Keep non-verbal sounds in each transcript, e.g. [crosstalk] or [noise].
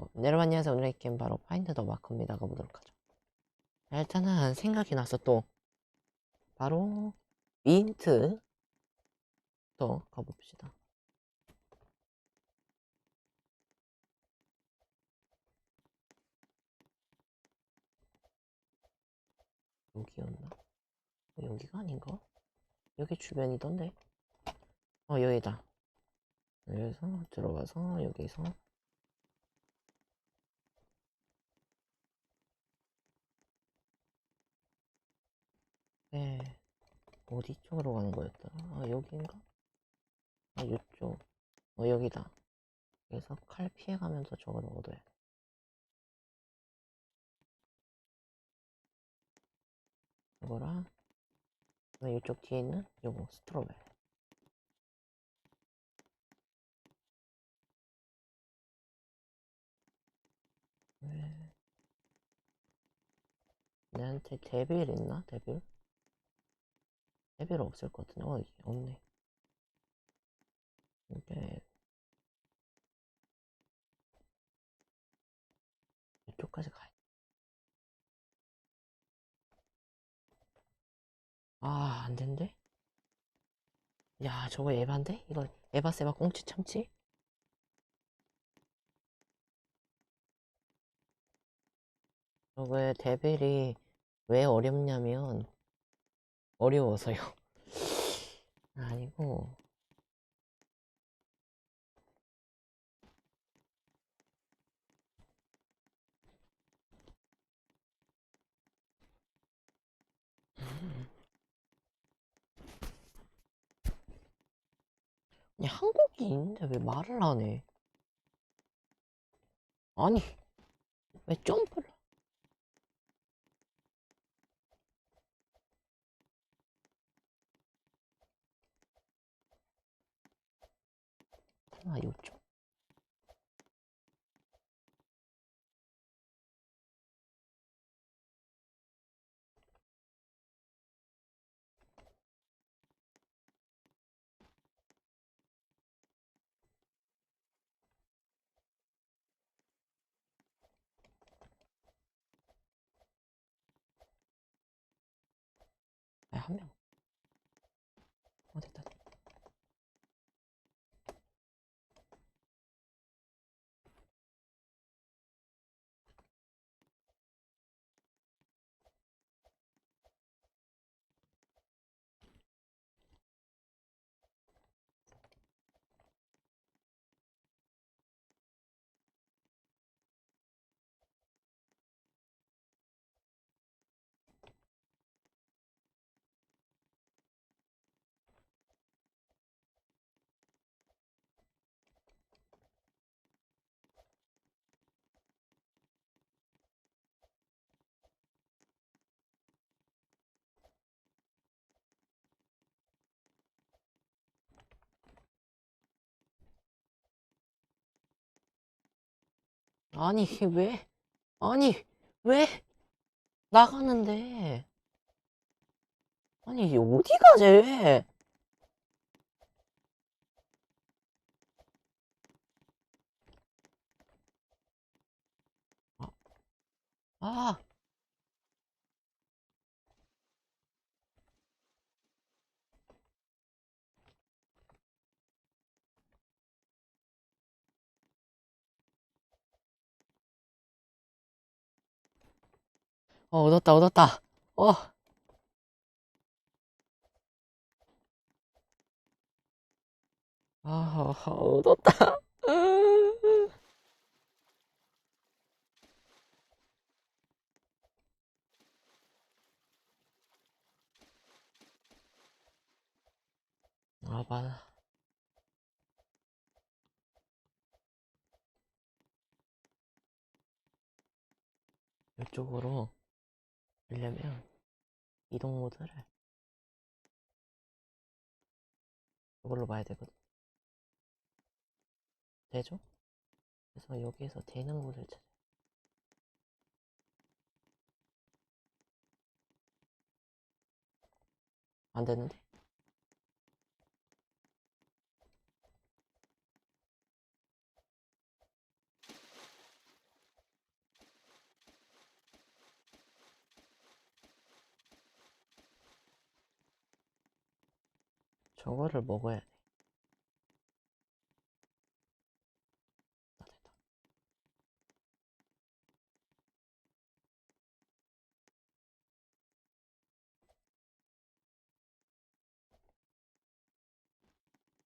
어, 여러분 안녕하세요. 오늘의 게임 바로 파인드 더 마커입니다. 가보도록 하죠. 자, 일단은 생각이 나서 또 바로 민트 또 가봅시다. 여기였나? 어, 여기가 아닌가? 여기 주변이던데? 어 여기다. 여기서 들어가서 여기서 네. 어디 쪽으로 가는 거였더라? 아, 여기인가? 아, 이쪽. 어, 여기다. 그래서 칼 피해가면서 저걸 얻어야 돼. 이거랑, 이쪽 뒤에 있는 요거, 스트로벨. 왜? 내한테 데빌 있나? 데빌? 데빌 없을 것 같은데. 어, 없네. 이게 이쪽까지 가야 돼. 아, 안 된대? 야, 저거 에반데? 이거 에바 세바 꽁치 참치? 저거의 데빌이 왜 어렵냐면 어려워서요. [laughs] 아니고 아니 한국이 있는데 왜 말을 안 해? 아니 왜 점프를? 하나 요쪽. 아, 한 명. 아니, 왜? 아니, 왜? 나가는데. 아니, 어디 가재? 아, 어, 얻었다, 얻었다. 어, 아, 얻었다. 아, 맞아. 이쪽으로 가려면 이동 모드를 이걸로 봐야 되거든. 되죠? 그래서 여기에서 되는 모드를 찾아. 안 되는데? 저거를 먹어야 돼. 아, 됐다.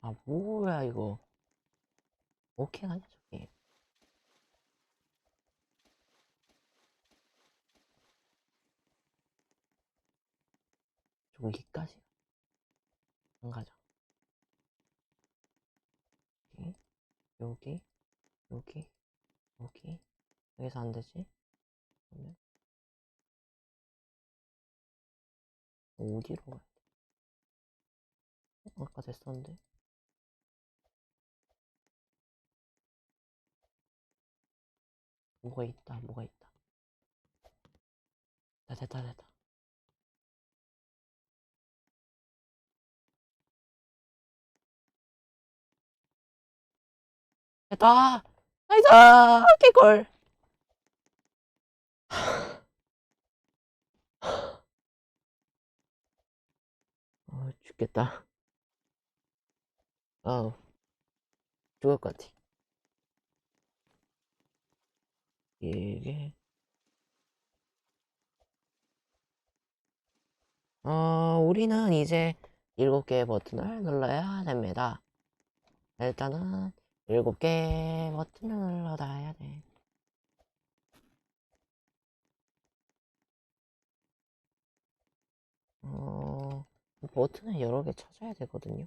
아, 뭐야, 이거. 오케이, 아니야, 저기. 저기까지. 안 가자. 여기, 여기, 여기, 여기. 여기서 안 되지? 그러면 어디로 가야 돼? 어, 아까 됐었는데. 뭐가 있다, 뭐가 있다. 됐다, 됐다, 됐다. 됐다! 나이스! 개꿀! 어, 죽겠다. 아우, 죽을 것 같아. 이게, 어, 우리는 이제 일곱 개의 버튼을 눌러야 됩니다. 일단은 일곱 개 버튼을 눌러놔야 돼. 어, 버튼을 여러 개 찾아야 되거든요.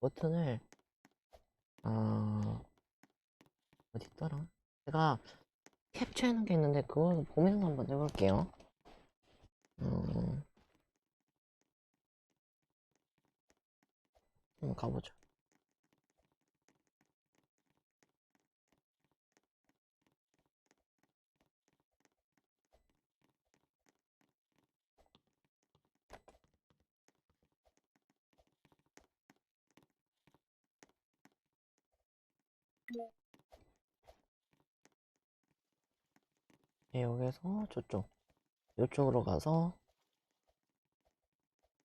버튼을, 어, 어디 있더라? 제가 캡처해 놓은 게 있는데 그걸 보면서 한번 해볼게요. 음, 한번 가보죠. 네, 여기서 저쪽, 이쪽으로 가서,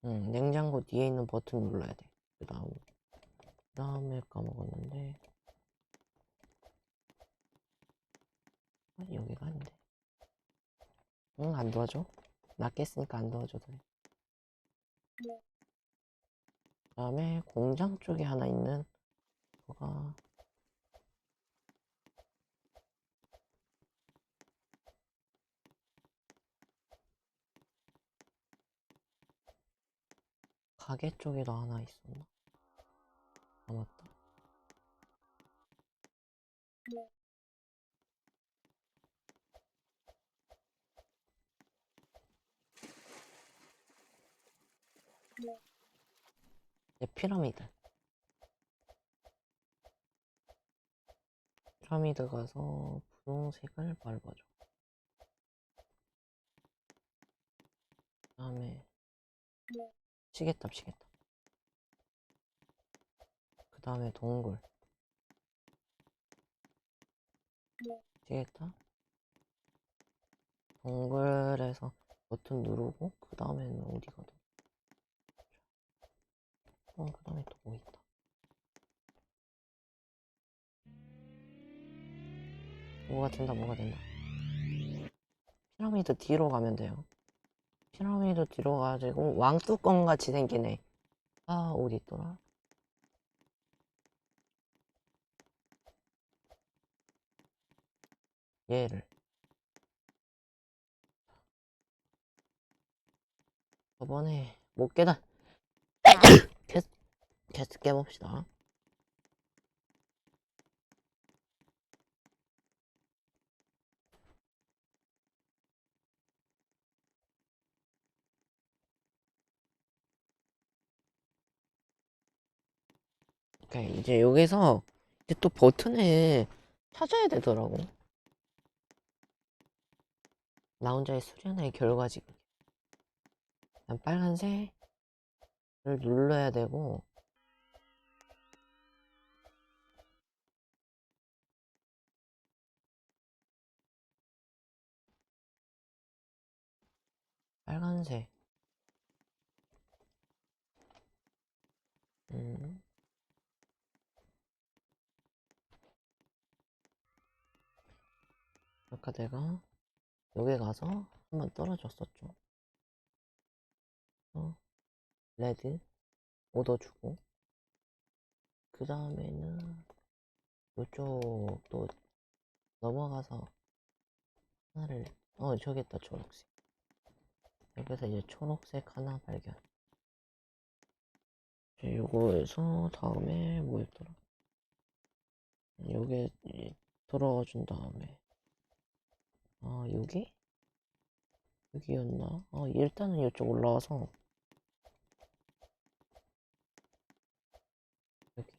음, 냉장고 뒤에 있는 버튼 눌러야 돼. 그 다음, 그 다음에 까먹었는데, 아, 여기가 아닌데. 응, 안 도와줘. 나 깼으니까 안 도와줘도 돼. 그 다음에 공장 쪽에 하나 있는, 거가, 가게 쪽에도 하나 있었나? 아, 맞다. 네, 피라미드. 피라미드 가서 분홍색을 밟아줘. 그 다음에 시계탑, 시계탑. 그 다음에 동굴. 시계탑. 동굴에서 버튼 누르고, 그 다음에는 어디거든? 어, 그 다음에 또 뭐 있다. 뭐가 된다, 뭐가 된다. 피라미드 뒤로 가면 돼요. 피라미드 뒤로 가지고 왕뚜껑 같이 생기네. 아, 어디 있더라? 얘를. 저번에 못 깨다. [coughs] 계속, 계속 깨봅시다. 오케이, 이제 여기서 이제 또 버튼을 찾아야 되더라고. 나 혼자의 수련의 결과지. 그게. 일단 빨간색을 눌러야 되고, 빨간색. 음. 아까 내가 여기 가서 한번 떨어졌었죠. 어, 레드 얻어주고 그 다음에는 이쪽 또 넘어가서 하나를 어 저기 있다 초록색. 여기서 이제 초록색 하나 발견. 요거에서 다음에 뭐였더라? 요게 이- 돌아와 준 다음에 아 여기? 여기였나? 아 일단은 이쪽 올라와서. 여기.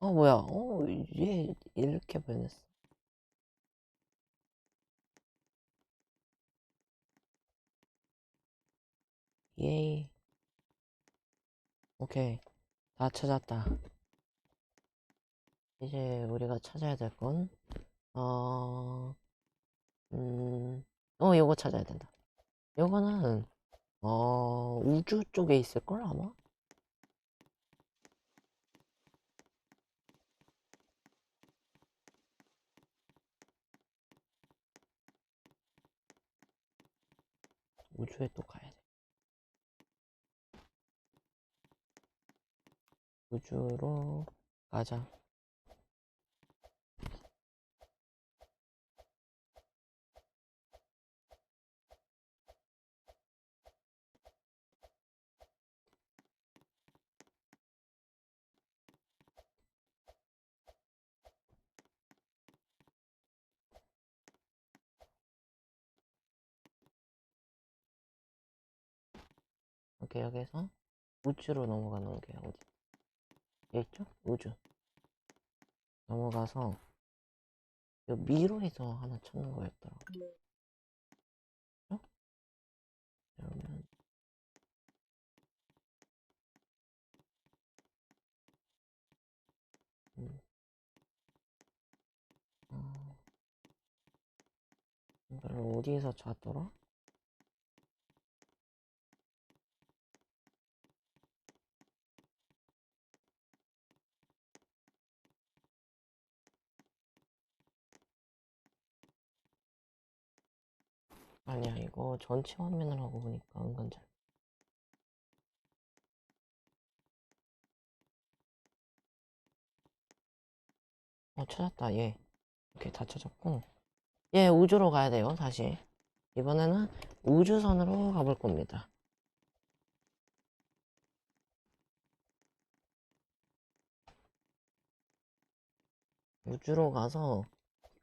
어 뭐야? 어얘 이렇게 변했어. 예이. 오케이. 다 찾았다 이제 우리가 찾아야 될 건, 어, 음, 어, 요거 찾아야 된다. 요거는, 어, 우주 쪽에 있을걸, 아마? 우주에 또 가야 돼. 우주로 가자. 여기서 우주로 넘어가는 게 어디? 여기 있죠? 우주. 넘어가서, 요 미로에서 하나 찾는 거였더라고. 어? 그러면, 음. 어, 이걸 어디에서 찾더라? 아니야, 이거 전체 화면을 하고 보니까 은근 잘. 어, 찾았다, 얘. 이렇게 다 찾았고. 얘 우주로 가야 돼요, 다시. 이번에는 우주선으로 가볼 겁니다. 우주로 가서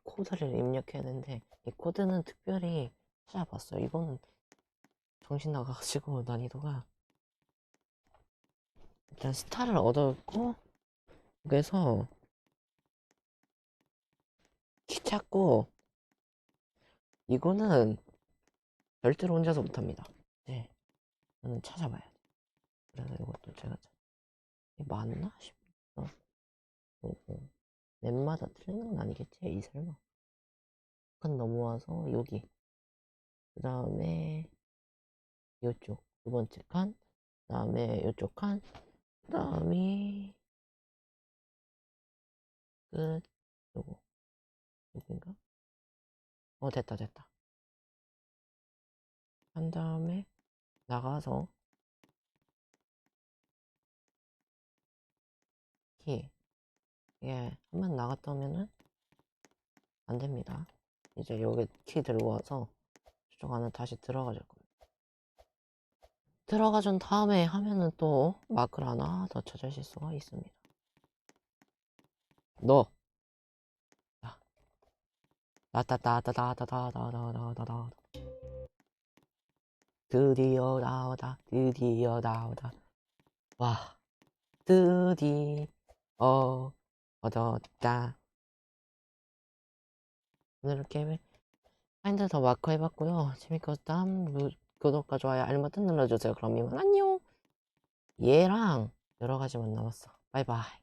코드를 입력해야 되는데, 이 코드는 특별히 찾아봤어요. 이거는 정신 나가가지고 [laughs] 난이도가. 일단 스타를 얻었고, 그래서 키 찾고, 이거는 절대로 혼자서 못합니다. 네. 저는 찾아봐야 돼. 그래서 이것도 제가 찾... 이게 맞나 싶어. 요거. 맵마다 틀리는 건 아니겠지? 이 설마. 칸 넘어와서 여기. 그 다음에 요쪽 두 번째 칸. 그 다음에 요쪽 칸. 그 다음에 끝. 요거. 여긴가? 어 됐다 됐다. 한 다음에 나가서 키. 예, 한 번 나갔다 오면은 안 됩니다. 이제 여기 키 들고 와서 저쪽 안에 다시 들어가줄 겁니다. 들어가 준 다음에 하면은 또 마크를 하나 더 찾으실 수가 있습니다. 너. 나따따따따따따따따따따 드디어 나오다 드디어 나오다 와 드디어 얻었다 오늘 이렇게 파인드 더 마크 해봤고요. 재밌었다면 구독과 좋아요 알림 버튼 눌러주세요. 그럼 이만. 안녕! 얘랑 여러 가지만 남았어. 바이바이